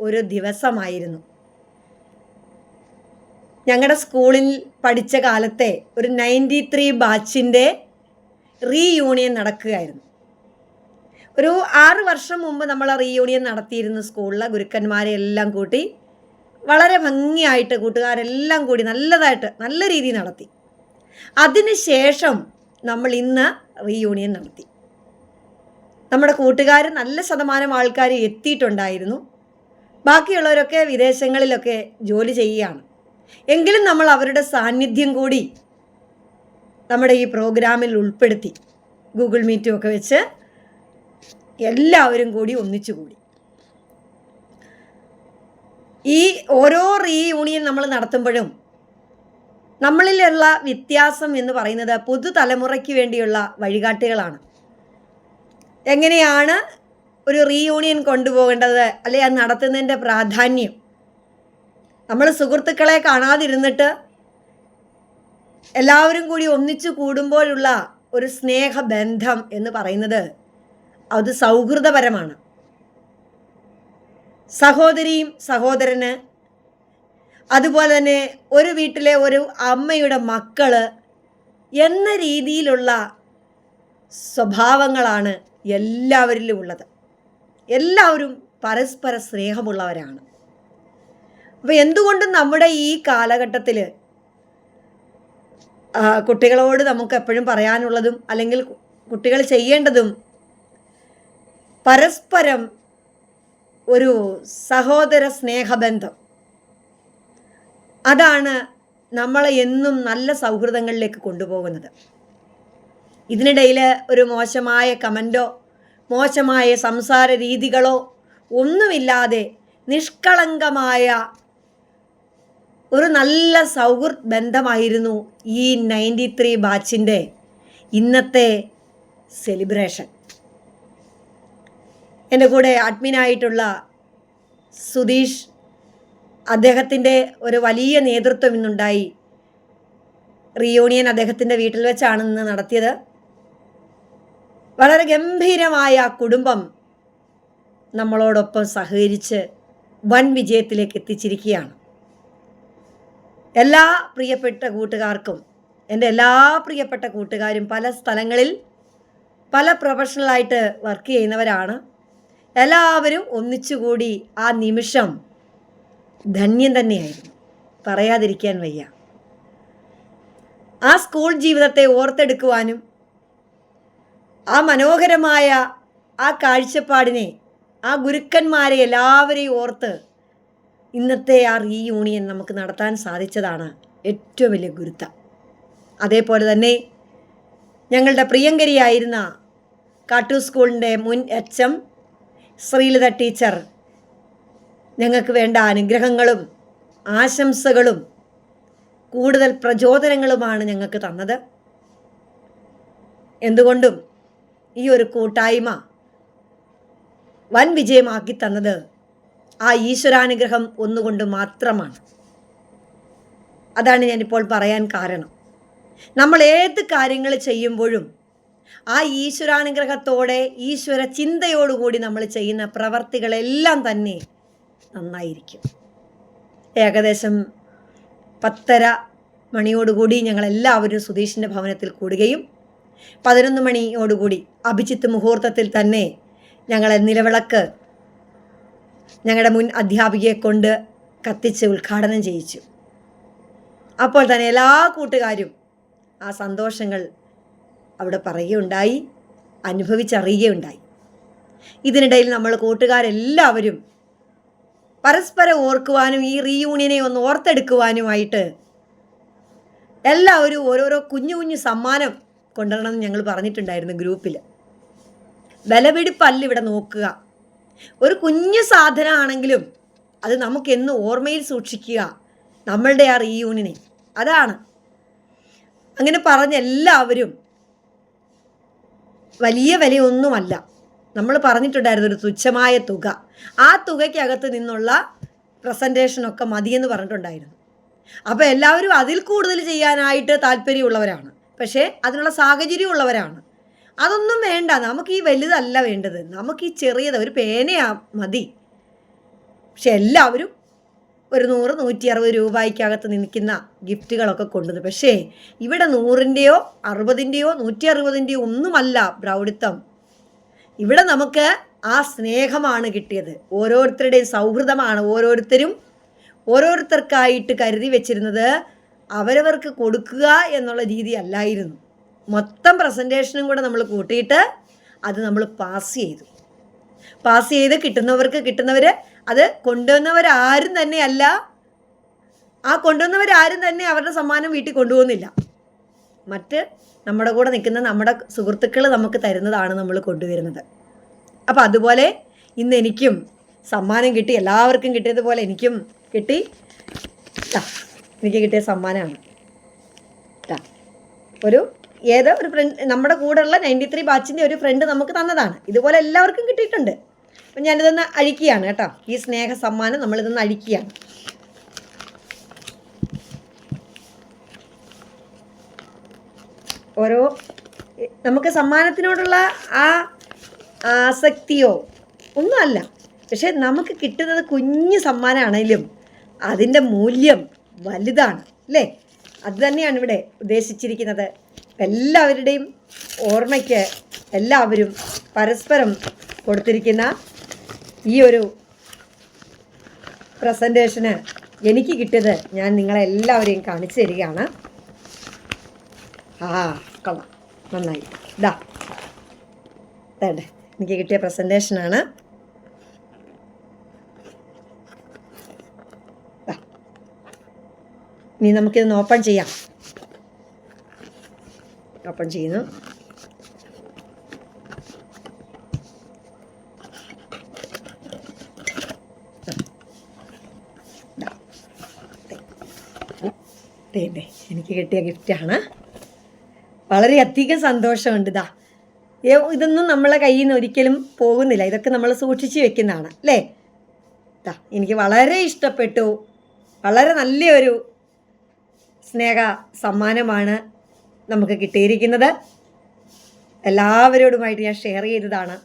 ഒരു ദിവസമായിരുന്നു. ഞങ്ങളുടെ സ്കൂളിൽ പഠിച്ച കാലത്തെ ഒരു നയന്റി ത്രീ ബാച്ചിന്റെ റീയൂണിയൻ നടക്കുകയായിരുന്നു. ഒരു ആറ് വർഷം മുമ്പ് നമ്മൾ റീയൂണിയൻ നടത്തിയിരുന്നു സ്കൂളിലെ ഗുരുക്കന്മാരെ എല്ലാം കൂട്ടി വളരെ ഭംഗിയായിട്ട് കൂട്ടുകാരെല്ലാം കൂടി നല്ലതായിട്ട് നല്ല രീതിയിൽ നടത്തി. അതിനുശേഷം നമ്മൾ ഇന്ന് റീയൂണിയൻ നടത്തി. നമ്മുടെ കൂട്ടുകാർ നല്ല ശതമാനം ആൾക്കാർ എത്തിയിട്ടുണ്ടായിരുന്നു. ബാക്കിയുള്ളവരൊക്കെ വിദേശങ്ങളിലൊക്കെ ജോലി ചെയ്യുകയാണ്. എങ്കിലും നമ്മൾ അവരുടെ സാന്നിധ്യം കൂടി നമ്മുടെ ഈ പ്രോഗ്രാമിൽ ഉൾപ്പെടുത്തി ഗൂഗിൾ മീറ്റും ഒക്കെ വെച്ച് എല്ലാവരും കൂടി ഒന്നിച്ചു കൂടി. ഈ ഓരോ റീയൂണിയൻ നമ്മൾ നടത്തുമ്പോഴും നമ്മളിലുള്ള വ്യത്യാസം എന്ന് പറയുന്നത് പുതുതലമുറയ്ക്ക് വേണ്ടിയുള്ള വഴികാട്ടികളാണ്. എങ്ങനെയാണ് ഒരു റീയൂണിയൻ കൊണ്ടുപോകേണ്ടത് അല്ലെ അത് നടത്തുന്നതിന്റെ പ്രാധാന്യം. നമ്മൾ സുഹൃത്തുക്കളെ കാണാതിരുന്നിട്ട് എല്ലാവരും കൂടി ഒന്നിച്ചു കൂടുമ്പോഴുള്ള ഒരു സ്നേഹബന്ധം എന്ന് പറയുന്നത് അത് സൗഹൃദപരമാണ്. സഹോദരിയും സഹോദരന് അതുപോലെ തന്നെ ഒരു വീട്ടിലെ ഒരു അമ്മയുടെ മക്കൾ എന്ന രീതിയിലുള്ള സ്വഭാവങ്ങളാണ് എല്ലാവരിലും ഉള്ളത് എല്ലാവരും പരസ്പര സ്നേഹമുള്ളവരാണ്. അപ്പോൾ എന്തുകൊണ്ടും നമ്മുടെ ഈ കാലഘട്ടത്തിൽ കുട്ടികളോട് നമുക്ക് എപ്പോഴും പറയാനുള്ളതും അല്ലെങ്കിൽ കുട്ടികൾ ചെയ്യേണ്ടതും പരസ്പരം ഒരു സഹോദര സ്നേഹബന്ധം. അതാണ് നമ്മളെ എന്നും നല്ല സൗഹൃദങ്ങളിലേക്ക് കൊണ്ടുപോകുന്നത്. ഇതിനിടയിൽ ഒരു മോശമായ കമന്റോ മോശമായ സംസാര രീതികളോ ഒന്നുമില്ലാതെ നിഷ്കളങ്കമായ ഒരു നല്ല സൗഹൃദ ബന്ധമായിരുന്നു ഈ നയന്റി ത്രീ ബാച്ചിന്റെ ഇന്നത്തെ സെലിബ്രേഷൻ എന്റെ കൂടെ അഡ്മിനായിട്ടുള്ള സുധീഷ് അദ്ദേഹത്തിന്റെ ഒരു വലിയ നേതൃത്വം ഇന്നുണ്ടായി. റിയൂണിയൻ അദ്ദേഹത്തിന്റെ വീട്ടിൽ വെച്ചാണ് ഇന്ന് നടത്തിയത്. വളരെ ഗംഭീരമായ ആ കുടുംബം നമ്മളോടൊപ്പം സഹകരിച്ച് വൻ വിജയത്തിലേക്ക് എത്തിച്ചിരിക്കുകയാണ്. എല്ലാ പ്രിയപ്പെട്ട കൂട്ടുകാർക്കും എന്റെ എല്ലാ പ്രിയപ്പെട്ട കൂട്ടുകാരും പല സ്ഥലങ്ങളിൽ പല പ്രൊഫഷണലായിട്ട് വർക്ക് ചെയ്യുന്നവരാണ്. എല്ലാവരും ഒന്നിച്ചുകൂടി ആ നിമിഷം ധന്യം തന്നെയായിരുന്നു. പറയാതിരിക്കാൻ വയ്യ. ആ സ്കൂൾ ജീവിതത്തെ ഓർത്തെടുക്കുവാനും ആ മനോഹരമായ ആ കാഴ്ചപ്പാടിനെ ആ ഗുരുക്കന്മാരെ എല്ലാവരെയും ഓർത്ത് ഇന്നത്തെ ആ റീയൂണിയൻ നമുക്ക് നടത്താൻ സാധിച്ചതാണ് ഏറ്റവും വലിയ ഗുരുത്തം. അതേപോലെ തന്നെ ഞങ്ങളുടെ പ്രിയങ്കരിയായിരുന്ന കാട്ടൂർ സ്കൂളിന്റെ മുൻ എച്ച് എം ശ്രീലത ടീച്ചർ ഞങ്ങൾക്ക് വേണ്ട അനുഗ്രഹങ്ങളും ആശംസകളും കൂടുതൽ പ്രചോദനങ്ങളുമാണ് ഞങ്ങൾക്ക് തന്നത്. എന്തുകൊണ്ടും ഈ ഒരു കൂട്ടായ്മ വൻ വിജയമാക്കി തന്നത് ആ ഈശ്വരാനുഗ്രഹം ഒന്നുകൊണ്ട് മാത്രമാണ്. അതാണ് ഞാനിപ്പോൾ പറയാൻ കാരണം. നമ്മൾ ഏത് കാര്യങ്ങൾ ചെയ്യുമ്പോഴും ആ ഈശ്വരാനുഗ്രഹത്തോടെ ഈശ്വര ചിന്തയോടുകൂടി നമ്മൾ ചെയ്യുന്ന പ്രവർത്തികളെല്ലാം തന്നെ നന്നായിരിക്കും. ഏകദേശം പത്തര മണിയോടുകൂടി ഞങ്ങളെല്ലാവരും സുധീഷിന്റെ ഭവനത്തിൽ കൂടുകയും പതിനൊന്ന് മണിയോടുകൂടി അഭിജിത്ത് മുഹൂർത്തത്തിൽ തന്നെ ഞങ്ങളെ നിലവിളക്ക് ഞങ്ങളുടെ മുൻ അധ്യാപികയെ കൊണ്ട് കത്തിച്ച് ഉദ്ഘാടനം ചെയ്യിച്ചു. അപ്പോൾ തന്നെ എല്ലാ കൂട്ടുകാരും ആ സന്തോഷങ്ങൾ അവിടെ പറയുകയുണ്ടായി അനുഭവിച്ചറിയുകയുണ്ടായി. ഇതിനിടയിൽ നമ്മൾ കൂട്ടുകാരെല്ലാവരും പരസ്പരം ഓർക്കുവാനും ഈ റീയൂണിയനെ ഒന്ന് ഓർത്തെടുക്കുവാനുമായിട്ട് എല്ലാവരും ഓരോരോ കുഞ്ഞു കുഞ്ഞു സമ്മാനം കൊണ്ടുവരണമെന്ന് ഞങ്ങൾ പറഞ്ഞിട്ടുണ്ടായിരുന്നു ഗ്രൂപ്പിൽ. വിലപിടിപ്പല്ല ഇവിടെ നോക്കുക. ഒരു കുഞ്ഞു സാധനമാണെങ്കിലും അത് നമുക്കെന്ന് ഓർമ്മയിൽ സൂക്ഷിക്കുക. നമ്മളുടെ ആ റീയൂണിനെ അതാണ്. അങ്ങനെ പറഞ്ഞ എല്ലാവരും വലിയ വിലയൊന്നുമല്ല. നമ്മൾ പറഞ്ഞിട്ടുണ്ടായിരുന്നു ഒരു തുച്ഛമായ തുക. ആ തുകയ്ക്കകത്ത് നിന്നുള്ള പ്രസന്റേഷനൊക്കെ മതിയെന്ന് പറഞ്ഞിട്ടുണ്ടായിരുന്നു. അപ്പോൾ എല്ലാവരും അതിൽ കൂടുതൽ ചെയ്യാനായിട്ട് താല്പര്യമുള്ളവരാണ്. പക്ഷേ അതിനുള്ള സാഹചര്യമുള്ളവരാണ്. അതൊന്നും വേണ്ട. നമുക്ക് ഈ വലുതല്ല വേണ്ടത്. നമുക്ക് ഈ ചെറിയത് ഒരു പേനയാ മതി. പക്ഷെ എല്ലാവരും ഒരു നൂറ് നൂറ്റി അറുപത് രൂപയ്ക്കകത്ത് നിൽക്കുന്ന ഗിഫ്റ്റുകളൊക്കെ കൊണ്ടുവന്നു. പക്ഷേ ഇവിടെ നൂറിന്റെയോ അറുപതിന്റെയോ നൂറ്റി അറുപതിന്റെയോ ഒന്നുമല്ല പ്രൗഢിത്വം ഇവിടെ നമുക്ക് ആ സ്നേഹമാണ് കിട്ടിയത്. ഓരോരുത്തരുടെയും സൗഹൃദമാണ് ഓരോരുത്തരും ഓരോരുത്തർക്കായിട്ട് കരുതി വെച്ചിരുന്നത് അവരവർക്ക് കൊടുക്കുക എന്നുള്ള രീതി അല്ലായിരുന്നു. മൊത്തം പ്രസന്റേഷനും കൂടെ നമ്മൾ കൂട്ടിയിട്ട് അത് നമ്മൾ പാസ് ചെയ്തു. പാസ് ചെയ്ത് കിട്ടുന്നവർക്ക് കിട്ടുന്നവർ അത് കൊണ്ടുവന്നവരാരും തന്നെയല്ല ആ കൊണ്ടുവന്നവരാരും തന്നെ അവരുടെ സമ്മാനം വീട്ടിൽ കൊണ്ടുപോകുന്നില്ല. മറ്റ് നമ്മുടെ കൂടെ നിൽക്കുന്ന നമ്മുടെ സുഹൃത്തുക്കൾ നമുക്ക് തരുന്നതാണ് നമ്മൾ കൊണ്ടുവരുന്നത്. അപ്പോൾ അതുപോലെ ഇന്ന് എനിക്കും സമ്മാനം കിട്ടി എല്ലാവർക്കും കിട്ടിയതുപോലെ എനിക്കും കിട്ടി. എനിക്ക് കിട്ടിയ സമ്മാനമാണ്. ഒരു ഏതോ ഒരു ഫ്രണ്ട് നമ്മുടെ കൂടെയുള്ള നയന്റി ത്രീ ബാച്ചിന്റെ ഒരു ഫ്രണ്ട് നമുക്ക് തന്നതാണ്. ഇതുപോലെ എല്ലാവർക്കും കിട്ടിയിട്ടുണ്ട്. അപ്പം ഞാനിതൊന്ന് അഴിക്കുകയാണ് കേട്ടോ. ഈ സ്നേഹ സമ്മാനം നമ്മളിതൊന്ന് അഴിക്കുകയാണ്. ഓരോ നമുക്ക് സമ്മാനത്തിനോടുള്ള ആ ആസക്തിയോ ഒന്നുമല്ല പക്ഷെ നമുക്ക് കിട്ടുന്നത് കുഞ്ഞു സമ്മാനമാണെങ്കിലും അതിന്റെ മൂല്യം വലുതാണ് അല്ലേ? അത് തന്നെയാണ് ഇവിടെ ഉദ്ദേശിച്ചിരിക്കുന്നത്. എല്ലാവരുടെയും ഓർമ്മയ്ക്ക് എല്ലാവരും പരസ്പരം കൊടുത്തിരിക്കുന്ന ഈ ഒരു പ്രസന്റേഷന് എനിക്ക് കിട്ടിയത് ഞാൻ നിങ്ങളെ എല്ലാവരെയും കാണിച്ചു തരികയാണ്. ആ കൊള്ളാം. നന്നായി. ഇതാ എനിക്ക് കിട്ടിയ പ്രസന്റേഷനാണ് ഇനി നമുക്കിതൊന്ന് ഓപ്പൺ ചെയ്യാം. ഓപ്പൺ ചെയ്യുന്നു. എനിക്ക് കിട്ടിയ ഗിഫ്റ്റാണ് വളരെയധികം സന്തോഷമുണ്ട് ഇതാ ഇതൊന്നും നമ്മളെ കയ്യിൽ നിന്ന് ഒരിക്കലും പോകുന്നില്ല. ഇതൊക്കെ നമ്മൾ സൂക്ഷിച്ച് വെക്കുന്നതാണ് അല്ലേ? എനിക്ക് വളരെ ഇഷ്ടപ്പെട്ടു. വളരെ നല്ലൊരു സ്നേഹ സമ്മാനമാണ് നമുക്ക് കിട്ടിയിരിക്കുന്നത്. എല്ലാവരോടുമായിട്ട് ഞാൻ ഷെയർ ചെയ്തതാണ്.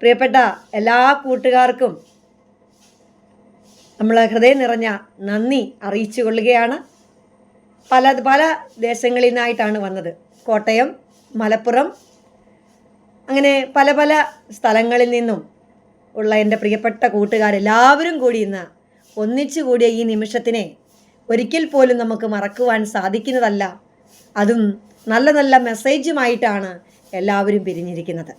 പ്രിയപ്പെട്ട എല്ലാ കൂട്ടുകാർക്കും നമ്മൾ ഹൃദയം നിറഞ്ഞ നന്ദി അറിയിച്ചു കൊള്ളുകയാണ് പല പല ദേശങ്ങളിൽ നിന്നായിട്ടാണ് വന്നത്. കോട്ടയം മലപ്പുറം അങ്ങനെ പല പല സ്ഥലങ്ങളിൽ നിന്നും ഉള്ള എന്റെ പ്രിയപ്പെട്ട കൂട്ടുകാരെല്ലാവരും കൂടി ഇന്ന് ഒന്നിച്ചു കൂടിയ ഈ നിമിഷത്തിനെ ഒരിക്കൽ പോലും നമുക്ക് മറക്കുവാൻ സാധിക്കുന്നതല്ല. അതും നല്ല നല്ല മെസ്സേജുമായിട്ടാണ് എല്ലാവരും പിരിഞ്ഞിരിക്കുന്നത്.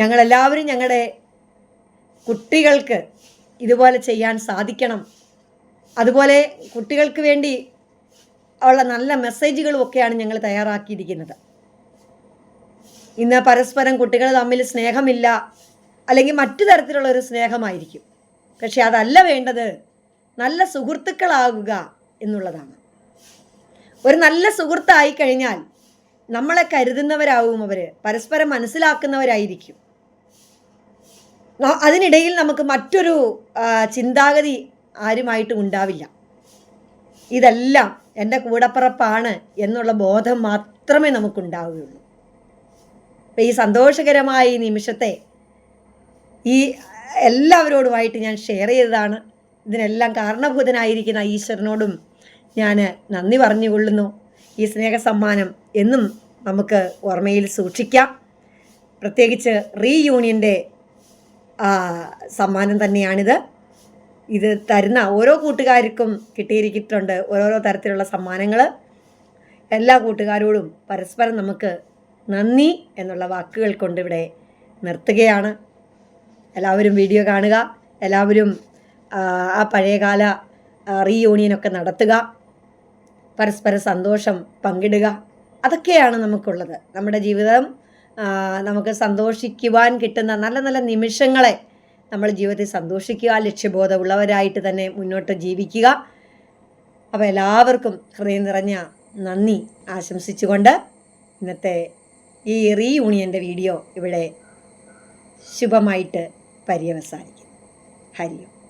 ഞങ്ങളെല്ലാവരും ഞങ്ങളുടെ കുട്ടികൾക്ക് ഇതുപോലെ ചെയ്യാൻ സാധിക്കണം. അതുപോലെ കുട്ടികൾക്ക് വേണ്ടി ഉള്ള നല്ല മെസ്സേജുകളും ഒക്കെയാണ് ഞങ്ങൾ തയ്യാറാക്കിയിരിക്കുന്നത്. ഇന്ന് പരസ്പരം കുട്ടികൾ തമ്മിൽ സ്നേഹമില്ല അല്ലെങ്കിൽ മറ്റു തരത്തിലുള്ള ഒരു സ്നേഹമായിരിക്കും. പക്ഷെ അതല്ല വേണ്ടത് നല്ല സുഹൃത്തുക്കളാകുക എന്നുള്ളതാണ്. ഒരു നല്ല സുഹൃത്തായി കഴിഞ്ഞാൽ നമ്മളെ കരുതുന്നവരാവും അവർ പരസ്പരം മനസ്സിലാക്കുന്നവരായിരിക്കും. അതിനിടയിൽ നമുക്ക് മറ്റൊരു ചിന്താഗതി ആരുമായിട്ടും ഉണ്ടാവില്ല. ഇതെല്ലാം എന്റെ കൂടപ്പുറപ്പാണ് എന്നുള്ള ബോധം മാത്രമേ നമുക്കുണ്ടാവുകയുള്ളൂ. അപ്പം ഈ സന്തോഷകരമായ ഈ നിമിഷത്തെ ഈ എല്ലാവരോടുമായിട്ട് ഞാൻ ഷെയർ ചെയ്തതാണ്. ഇതിനെല്ലാം കാരണഭൂതനായിരിക്കുന്ന ഈശ്വരനോടും ഞാൻ നന്ദി പറഞ്ഞുകൊള്ളുന്നു. ഈ സ്നേഹ സമ്മാനം എന്നും നമുക്ക് ഓർമ്മയിൽ സൂക്ഷിക്കാം. പ്രത്യേകിച്ച് റീയൂണിയന്റെ സമ്മാനം തന്നെയാണിത്. ഇത് തരുന്ന ഓരോ കൂട്ടുകാർക്കും കിട്ടിയിരിക്കിട്ടുണ്ട് ഓരോരോ തരത്തിലുള്ള സമ്മാനങ്ങൾ എല്ലാ കൂട്ടുകാരോടും പരസ്പരം നമുക്ക് നന്ദി എന്നുള്ള വാക്കുകൾ കൊണ്ടിവിടെ നിർത്തുകയാണ്. എല്ലാവരും വീഡിയോ കാണുക. എല്ലാവരും ആ, പഴയകാല റീയൂണിയനൊക്കെ നടത്തുക. പരസ്പര സന്തോഷം പങ്കിടുക. അതൊക്കെയാണ് നമുക്കുള്ളത്. നമ്മുടെ ജീവിതം നമുക്ക് സന്തോഷിക്കുവാൻ കിട്ടുന്ന നല്ല നല്ല നിമിഷങ്ങളെ നമ്മൾ ജീവിതത്തിൽ സന്തോഷിക്കുക ലക്ഷ്യബോധമുള്ളവരായിട്ട് തന്നെ മുന്നോട്ട് ജീവിക്കുക. അപ്പോൾ എല്ലാവർക്കും ഹൃദയം നിറഞ്ഞ നന്ദി ആശംസിച്ചുകൊണ്ട് ഇന്നത്തെ ഈ റീയൂണിയന്റെ വീഡിയോ ഇവിടെ ശുഭമായിട്ട് പര്യവസാനിക്കുന്നു. ഹരിയും